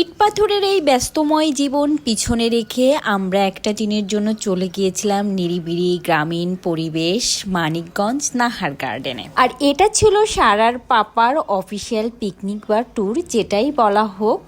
ইট পাথরের এই ব্যস্তময় জীবন পিছনে রেখে আমরা একটা দিনের জন্য চলে গিয়েছিলাম নিরিবিড়ি গ্রামীণ পরিবেশ মানিকগঞ্জ নাহার গার্ডেনে। আর এটা ছিল সারার পাপার অফিসিয়াল পিকনিক বা ট্যুর যেটাই বলা হোক।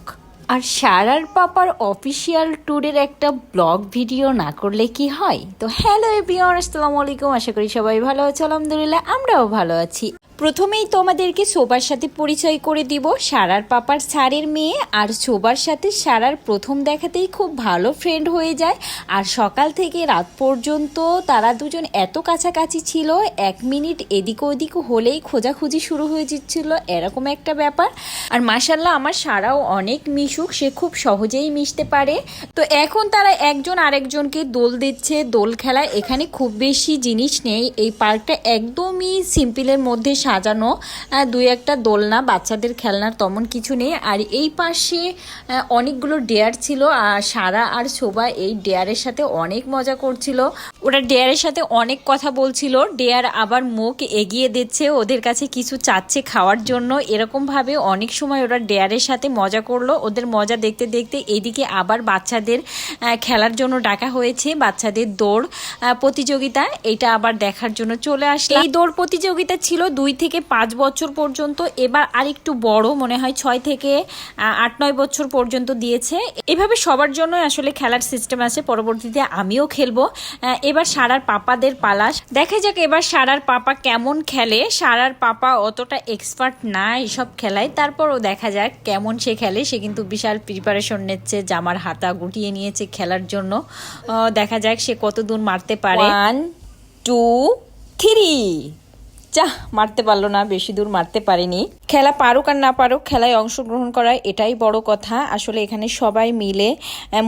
আর সারার পাপার অফিসিয়াল ট্যুরের একটা ব্লগ ভিডিও না করলে কি হয়? তো হ্যালো এভরিওয়ান, আসসালামু আলাইকুম। আশা করি সবাই ভালো আছে। আলহামদুলিল্লাহ, আমরাও ভালো আছি। প্রথমেই তোমাদেরকে শোবার সাথে পরিচয় করে দিব। সারার পাপার সারের মেয়ে আর শোবার সাথে সারার প্রথম দেখাতেই খুব ভালো ফ্রেন্ড হয়ে যায়। আর সকাল থেকে রাত পর্যন্ত তারা দুজন এত কাছাকাছি ছিল, এক মিনিট এদিক ওদিক হলেই খোঁজাখুঁজি শুরু হয়ে যাচ্ছিল, এরকম একটা ব্যাপার। আর মাসাল্লাহ আমার সারাও অনেক মিশুক, সে খুব সহজেই মিশতে পারে। তো এখন তারা একজন আরেকজনকে দোল দিচ্ছে, দোল খেলা এখানে খুব বেশি জিনিস নেই। এই পার্কটা একদমই সিম্পলের মধ্যে সাজানো দুই একটা দোলনা, বাচ্চাদের খেলনার তেমন কিছু নেই। আর এই পাশে অনেকগুলো ডেয়ার ছিল, আর সারা আর শোভা এই ডেয়ারের সাথে অনেক মজা করছিল। ওরা ডেয়ারের সাথে অনেক কথা বলছিল, ডেয়ার আবার মুখ এগিয়ে দিচ্ছে, ওদের কাছে কিছু চাচ্ছে খাওয়ার জন্য। এরকম ভাবে অনেক সময় ওরা ডেয়ারের সাথে মজা করল। ওদের মজা দেখতে দেখতে এদিকে আবার বাচ্চাদের খেলার জন্য ডাকা হয়েছে, বাচ্চাদের দৌড় প্রতিযোগিতা। এটা আবার দেখার জন্য চলে আসলাম। এই দৌড় প্রতিযোগিতা ছিল দুই থেকে পাঁচ বছর পর্যন্ত। এবার আরেকটু বড়, মনে হয় ছয় থেকে আট, নয় বছর পর্যন্ত দিয়েছে। এভাবে সবার জন্য আসলে খেলার সিস্টেম আছে। পরবর্তীতে আমিও খেলব। এবার সারার পাপাদের পালাস। দেখা যাক এবার সারার পাপা কেমন খেলে। সারার পাপা অতটা এক্সপার্ট না এসব খেলায়। তারপরও দেখা যাক কেমন সে খেলে। সে কিন্তু বিশাল প্রিপারেশন নিচ্ছে, জামার হাতা গুটিয়ে নিয়েছে খেলার জন্য। দেখা যাক সে কত দূর মারতে পারে। One two 티리. যা মারতে পারল না, বেশি দূর মারতে পারেনি। খেলা পারুক আর না পারুক, খেলায় অংশগ্রহণ করা এটাই বড় কথা। আসলে এখানে সবাই মিলে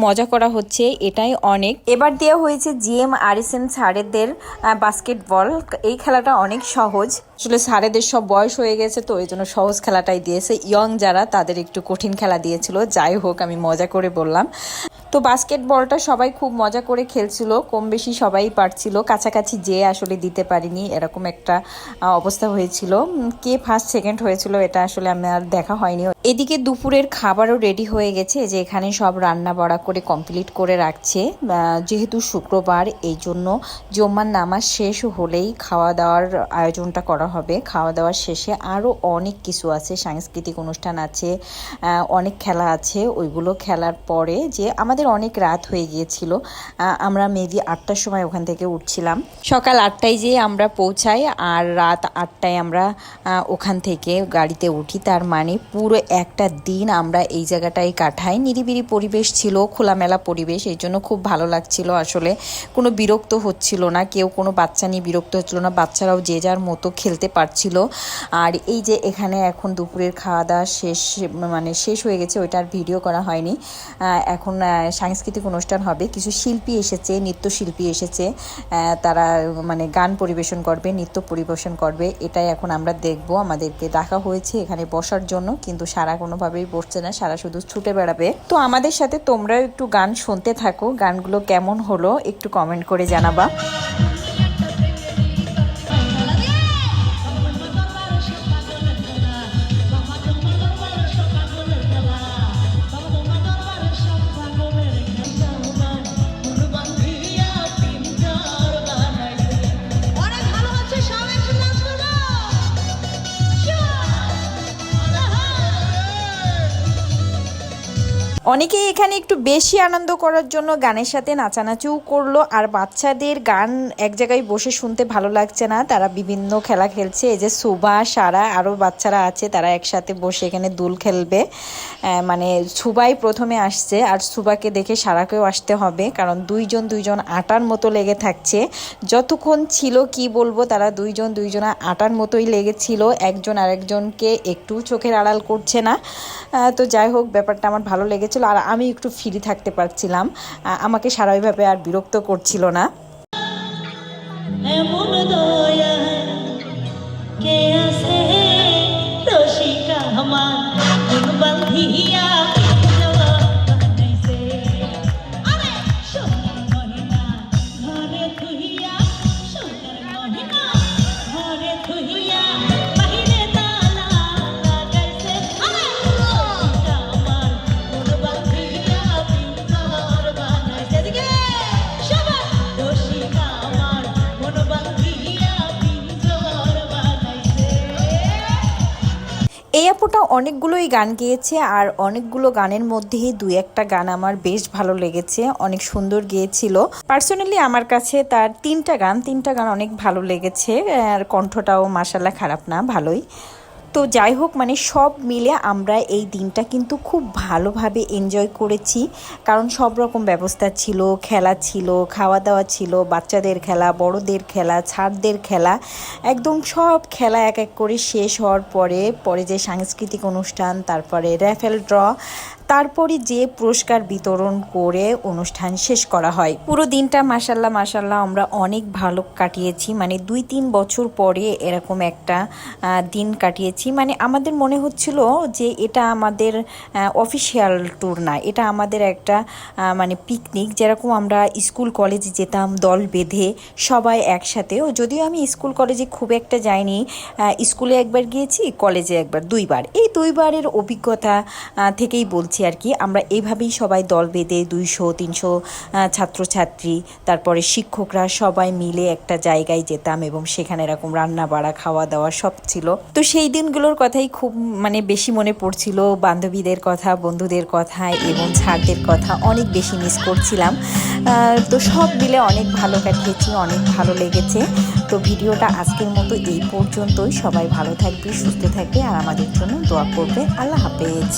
মজা করা হচ্ছে, এটাই অনেক। এবার দেওয়া হয়েছে জিএম আর এস এম স্যারেদের বাস্কেটবল এই খেলাটা অনেক সহজ। আসলে স্যারেদের সব বয়স হয়ে গেছে তো এই জন্য সহজ খেলাটাই দিয়েছে। ইয়ং যারা, তাদের একটু কঠিন খেলা দিয়েছিল। যাই হোক, আমি মজা করে বললাম। তো বাস্কেটবলটা সবাই খুব মজা করে খেলছিল, কম বেশি সবাই পারছিল। কাছাকাছি যেয়ে আসলে দিতে পারিনি, এরকম একটা অবস্থা হয়েছিল। কে ফার্স্ট সেকেন্ড হয়েছিল এটা আসলে আমার দেখা হয়নি। এদিকে দুপুরের খাবারও রেডি হয়ে গেছে, যে এখানে সব রান্না বড়া করে কমপ্লিট করে রাখছে। যেহেতু শুক্রবার, এই জন্য জম্মার নামাজ শেষ হলেই খাওয়া দাওয়ার আয়োজনটা করা হবে। খাওয়া দাওয়ার শেষে আরও অনেক কিছু আছে, সাংস্কৃতিক অনুষ্ঠান আছে অনেক খেলা আছে। ওইগুলো খেলার পরে যে আমাদের অনেক রাত হয়ে গিয়েছিল আমরা মেবি আটটার সময় ওখান থেকে উঠছিলাম। সকাল আটটায় যেয়ে আমরা পৌঁছাই, আর রাত আটটায় আমরা ওখান থেকে গাড়িতে উঠি। তার মানে পুরো একটা দিন আমরা এই জায়গাটায় কাটাই। নিরিবিরি পরিবেশ ছিল, খোলামেলা পরিবেশ এই জন্য খুব ভালো লাগছিল আসলে। কোনো বিরক্ত হচ্ছিল না, কেউ কোনো বাচ্চা নিয়ে বিরক্ত হচ্ছিল না, বাচ্চারাও যে যার মতো খেলতে পারছিল। আর এই যে এখানে এখন দুপুরের খাওয়া দাওয়া শেষ মানে শেষ হয়ে গেছে ওইটার ভিডিও করা হয়নি। এখন সাংস্কৃতিক অনুষ্ঠান হবে, কিছু শিল্পী এসেছে, নৃত্যশিল্পী এসেছে। তারা মানে গান পরিবেশন করবে, নৃত্য পরিবেশন করবে, এটাই এখন আমরা দেখব। আমাদেরকে ডাকা হয়েছে এখানে বসার জন্য, কিন্তু সারা কোনোভাবেই বসছে না, সারা শুধু ছুটে বেড়াবে। তো আমাদের সাথে তোমরাও একটু গান শুনতে থাকো, গানগুলো কেমন হলো একটু কমেন্ট করে জানাবা। অনেকেই এখানে একটু বেশি আনন্দ করার জন্য গানের সাথে নাচানাচিও করল, আর বাচ্চাদের গান এক জায়গায় বসে শুনতে ভালো লাগছে না। তারা বিভিন্ন খেলা খেলছে, এই যে সুবা, সারা আরও বাচ্চারা আছে, তারা একসাথে বসে এখানে দুল খেলবে। মানে সুবাই প্রথমে আসছে, আর সুবাকে দেখে সারাকেও আসতে হবে, কারণ দুইজন দুইজন আটার মতো লেগে থাকছে। যতক্ষণ ছিল কি বলব, তারা দুইজন দুইজনা আটার মতোই লেগেছিল, একজন আরেকজনকে একটু চোখের আড়াল করছে না। তো যাই হোক, ব্যাপারটা আমার ভালো লেগেছিল আর আমি একটু ফ্রি থাকতে পারছিলাম। আমাকে সারা আর বিরক্ত করছিল না। এমন অনেকগুলোই গান গেয়েছে আর অনেকগুলো গানের মধ্যেই দুই একটা গান আমার বেশ ভালো লেগেছে, অনেক সুন্দর গিয়েছিল। পার্সোনালি আমার কাছে তার তিনটা গান তিনটা গান অনেক ভালো লেগেছে, আর কণ্ঠটাও মাসাল্লাহ খারাপ না, ভালোই। তো যাই হোক মানে সব মিলে আমরা এই দিনটা কিন্তু খুব ভালোভাবে এনজয় করেছি। কারণ সব রকম ব্যবস্থা ছিল, খেলা ছিল খাওয়া দাওয়া ছিল, বাচ্চাদের খেলা, বড়দের খেলা, ছাড়দের খেলা, একদম সব খেলা এক এক করে শেষ হওয়ার পরে পরে যে সাংস্কৃতিক অনুষ্ঠান, তারপরে র্যাফেল ড্র তারপরে যে পুরস্কার বিতরণ করে অনুষ্ঠান শেষ করা হয়। পুরো দিনটা মাসাল্লাহ মাসাল্লাহ আমরা অনেক ভালো কাটিয়েছি। মানে দুই, তিন বছর পরে এরকম একটা দিন কাটিয়েছি। মানে আমাদের মনে হচ্ছিল যে এটা আমাদের অফিসিয়াল ট্যুর না। এটা আমাদের একটা মানে পিকনিক যেরকম আমরা স্কুল কলেজে যেতাম, দল বেঁধে সবাই একসাথে। ও যদিও আমি স্কুল কলেজে খুব একটা যাইনি স্কুলে একবার গিয়েছি কলেজে একবার, দুইবার। এই দুইবারের অভিজ্ঞতা থেকেই বলছি। আর কি। আমরা এইভাবেই সবাই দল বেঁধে দুইশো, তিনশো ছাত্রছাত্রী, তারপরে শিক্ষকরা সবাই মিলে একটা জায়গায় যেতাম এবং সেখানে এরকম রান্না বাড়া খাওয়া দাওয়া সব ছিল। তো সেই দিনগুলোর কথাই খুব মানে বেশি মনে পড়ছিল। বান্ধবীদের কথা, বন্ধুদের কথা এবং ছাড়দের কথা অনেক বেশি মিস করছিলাম। তো সব মিলে অনেক ভালো কাটিয়েছি, অনেক ভালো লেগেছে। তো ভিডিওটা আজকের মতো এই পর্যন্তই। সবাই ভালো থাকবে, সুস্থ থাকবে আর আমাদের জন্য দোয়া করবে। আল্লাহ হাফেজ।